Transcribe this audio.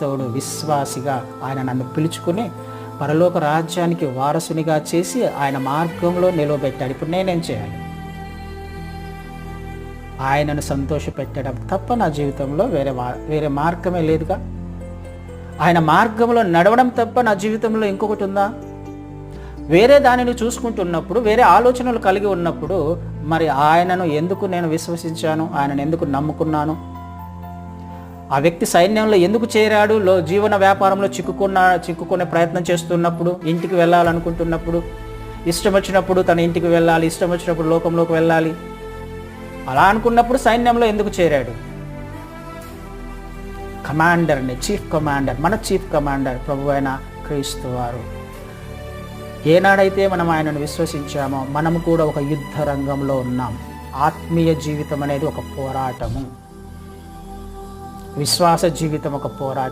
క్రైస్తవుడు విశ్వాసిగా ఆయన నన్ను పిలుచుకుని పరలోక రాజ్యానికి వారసునిగా చేసి ఆయన మార్గంలో నిలవబెట్టాడు. ఇప్పుడు నేనేం చేయాలి? ఆయనను సంతోషపెట్టడం తప్ప నా జీవితంలో వేరే వా- వేరే మార్గమే లేదుగా? ఆయన మార్గంలో నడవడం తప్ప నా జీవితంలో ఇంకొకటి ఉందా? వేరే దానిని చూసుకుంటున్నప్పుడు వేరే ఆలోచనలు కలిగి ఉన్నప్పుడు మరి ఆయనను ఎందుకు నేను విశ్వసించాను? ఆయనను ఎందుకు నమ్ముకున్నాను? ఆ వ్యక్తి సైన్యంలో ఎందుకు చేరాడు? లో జీవన వ్యాపారంలో చిక్కుకున్న చిక్కుకునే ప్రయత్నం చేస్తున్నప్పుడు ఇంటికి వెళ్ళాలనుకుంటున్నప్పుడు ఇష్టం వచ్చినప్పుడు తన ఇంటికి వెళ్ళాలి ఇష్టం వచ్చినప్పుడు లోకంలోకి వెళ్ళాలి. అలా అనుకున్నప్పుడు సైన్యంలో ఎందుకు చేరాడు? కమాండర్ని చీఫ్ కమాండర్ మన చీఫ్ కమాండర్ ప్రభు అయిన క్రీస్తు వారు. ఏనాడైతే మనం ఆయనను విశ్వసించామో మనం కూడా ఒక యుద్ధ రంగంలో ఉన్నాం. ఆత్మీయ జీవితం అనేది ఒక పోరాటము. విశ్వాస జీవితం ఒక పోరాటం.